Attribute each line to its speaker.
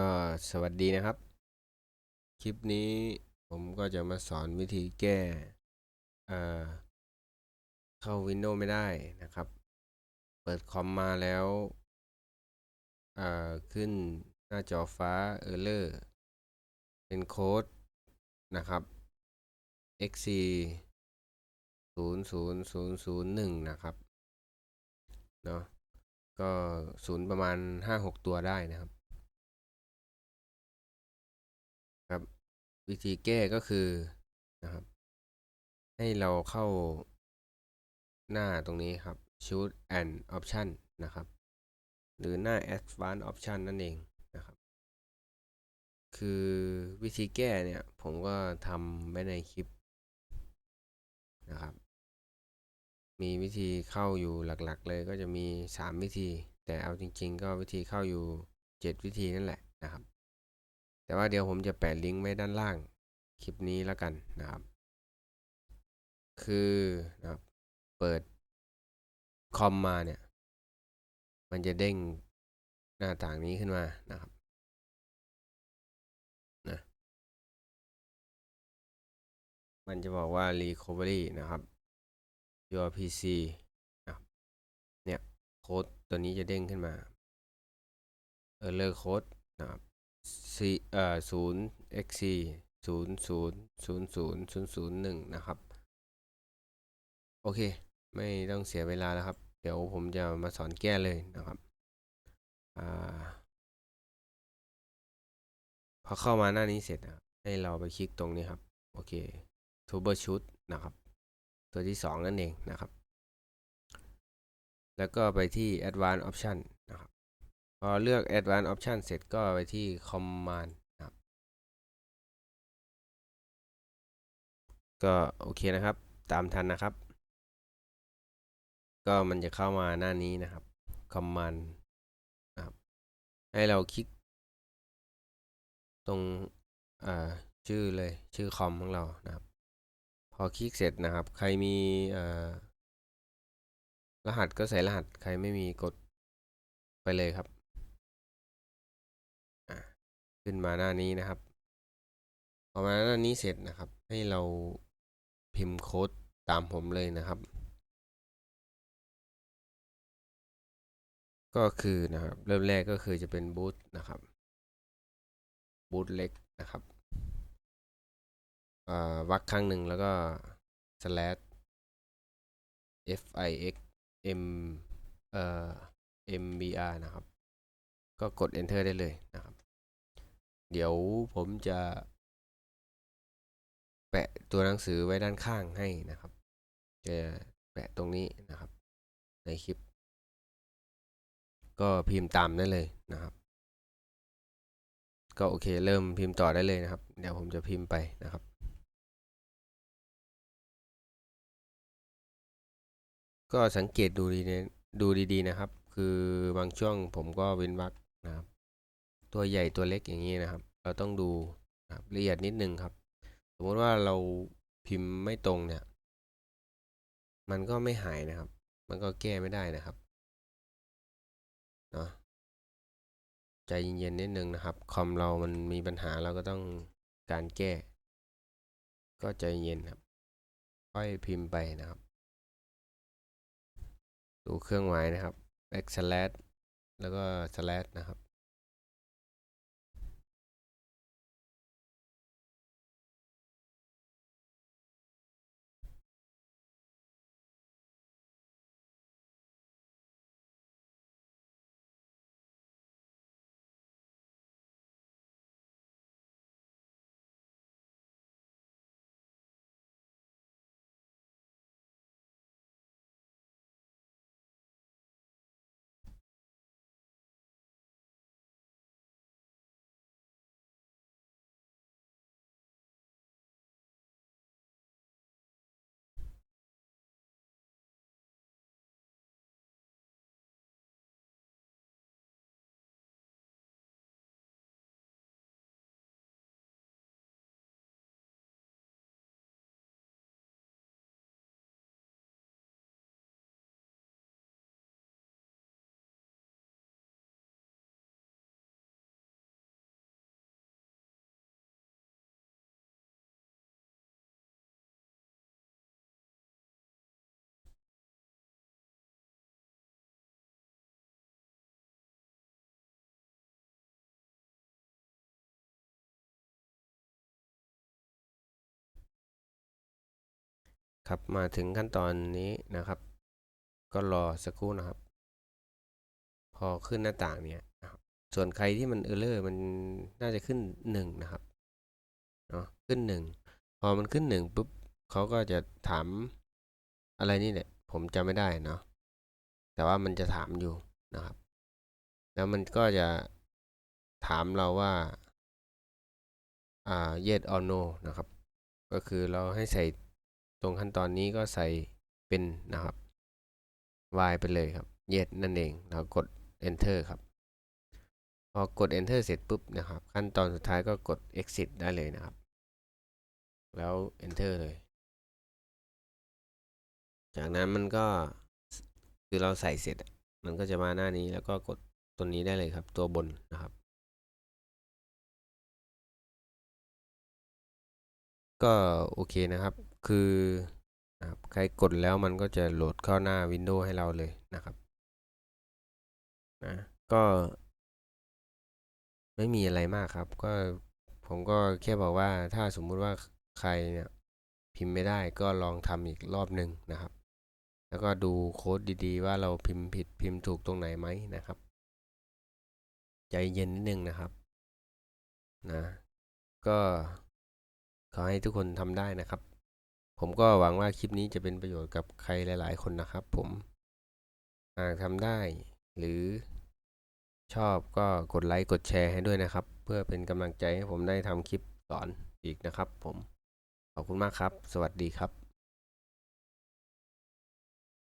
Speaker 1: ก็สวัสดีนะครับ คลิปนี้ผมก็จะมาสอนวิธีแก้เข้า Windows ไม่ได้นะครับ เปิดคอมมาแล้วขึ้นหน้าจอฟ้า Error เป็นโค้ดนะครับ xc 0 0 0 0 1 นะครับ เนาะก็ศูนย์ประมาณ 5-6 ตัวได้นะครับ วิธีแก้ก็คือนะครับ ให้เราเข้าหน้าตรงนี้ครับ shoot and option นะครับ หรือหน้า advanced option นั่นเองนะครับ คือวิธีแก้เนี่ย ผมก็ทำไว้ในคลิปนะครับ มีวิธีเข้าอยู่หลักๆ เลยก็จะมี 3 วิธี แต่เอาจริง ๆ ก็วิธีเข้าอยู่ 7 วิธีนั่นแหละนะครับ แต่ว่าเดี๋ยวผมจะแปะลิงก์ไว้ด้านล่างคลิปนี้แล้วกันนะครับ คือนะครับเปิดคอมมาเนี่ย มันจะเด้งหน้าต่างนี้ขึ้นมานะครับนะมันจะบอกว่า recovery นะครับ your PC นะเนี่ยโค้ดตัวนี้จะเด้งขึ้นมา error code นะครับ c เอ่อ0 xc 0 0 0 0 0 0 1นย์ศูนย์ศูนย์ศูนย์ศูนย์หนึ่งนะครับ โอเค ไม่ต้องเสียเวลาแล้วครับ เดี๋ยวผมจะมาสอนแก้เลยนะครับอ่าพอเข้ามาหน้านี้เสร็จนะครับให้เราไปคลิกตรงนี้ครับ โอเค Troubleshoot นะครับ ตัวที่ 2 นั่นเองนะครับ แล้วก็ไปที่ Advanced Option พอเลือก Advanced Option เสร็จก็ไปที่ Command ครับ ก็โอเคนะครับ ตามทันนะครับ ก็มันจะเข้ามาหน้านี้นะครับ Command ครับ ให้เราคลิก ตรงชื่อเลยชื่อคอมของเรานะครับ พอคลิกเสร็จนะครับ ใครมีรหัสก็ใส่รหัส ใครไม่มีกดไปเลยครับ ขึ้นมาหน้านี้นะครับ พอมาหน้านี้เสร็จนะครับ ให้เราพิมพ์โค้ดตามผมเลยนะครับ ก็คือนะครับ เริ่มแรกก็คือจะเป็นบูตนะครับบูตเล็กนะครับวักครั้งหนึ่งแล้วก็ slash fix m เอ่อ mbr นะครับ ก็กด enter ได้เลยนะครับ เดี๋ยวผมจะแปะตัวหนังสือไว้ด้านข้างให้นะครับ จะแปะตรงนี้นะครับ ในคลิป ก็พิมพ์ตามได้เลยนะครับ ก็โอเคเริ่มพิมพ์ต่อได้เลยนะครับ เดี๋ยวผมจะพิมพ์ไปนะครับก็สังเกตดูดีดูดีๆนะครับ คือบางช่วงผมก็เว้นวรรคนะครับ ตัวใหญ่ตัวเล็กอย่างนี้นะครับ เราต้องดูละเอียดนิดนึงครับ สมมติว่าเราพิมพ์ไม่ตรงเนี่ย มันก็ไม่หายนะครับ มันก็แก้ไม่ได้นะครับเนาะใจเย็นๆนิดนึงนะครับ คอมเรามันมีปัญหาเราก็ต้องการแก้ ก็ใจเย็นครับ ค่อยพิมพ์ไปนะครับ ดูเครื่องหมายนะครับ back slash แล้วก็ slash นะครับ ครับมาถึงขั้นตอนนี้นะครับ ก็รอสักครู่นะครับ พอขึ้นหน้าต่างเนี่ยนะครับส่วนใครที่มันเออร์เลอร์มันน่าจะขึ้นหนึ่งนะครับเนาะขึ้นหนึ่งพอมันขึ้นหนึ่งปุ๊บเขาก็จะถามอะไรนี่แหละผมจำไม่ได้เนาะแต่ว่ามันจะถามอยู่นะครับ แล้วมันก็จะถามเราว่าอ่า yes or no นะครับ ก็คือเราให้ใส่ ตรงขั้นตอนนี้ก็ใส่เป็นนะครับ y ไปเลยครับ yes นั่นเองเรากด enter ครับ พอกด enter เสร็จปุ๊บนะครับ ขั้นตอนสุดท้ายก็กด exit ได้เลยนะครับ แล้ว enter เลย จากนั้นมันก็คือเราใส่เสร็จ มันก็จะมาหน้านี้แล้วก็กดตัวนี้ได้เลยครับ ตัวบนนะครับ ก็โอเคนะครับ คือนะครับใครกดแล้วมันก็จะโหลดเข้าหน้า Windows ให้เราเลยนะครับนะก็ไม่มีอะไรมากครับ ก็ผมก็แค่บอกว่าถ้าสมมุติว่าใครเนี่ยพิมพ์ไม่ได้ก็ลองทำอีกรอบหนึ่งนะครับ แล้วก็ดูโค้ดดีๆ ว่าเราพิมพ์ผิดพิมพ์ถูกตรงไหนไหมนะครับ ใจเย็นนิดนึงนะครับนะก็ขอให้ทุกคนทำได้นะครับ ผมก็หวังว่าคลิปนี้จะเป็นประโยชน์กับใครหลาย ๆ คนนะครับ ผมหากทำได้ หรือชอบก็กดไลค์กดแชร์ให้ด้วยนะครับ เพื่อเป็นกำลังใจให้ผมได้ทำคลิปสอนอีกนะครับ ผมขอบคุณมากครับ สวัสดีครับ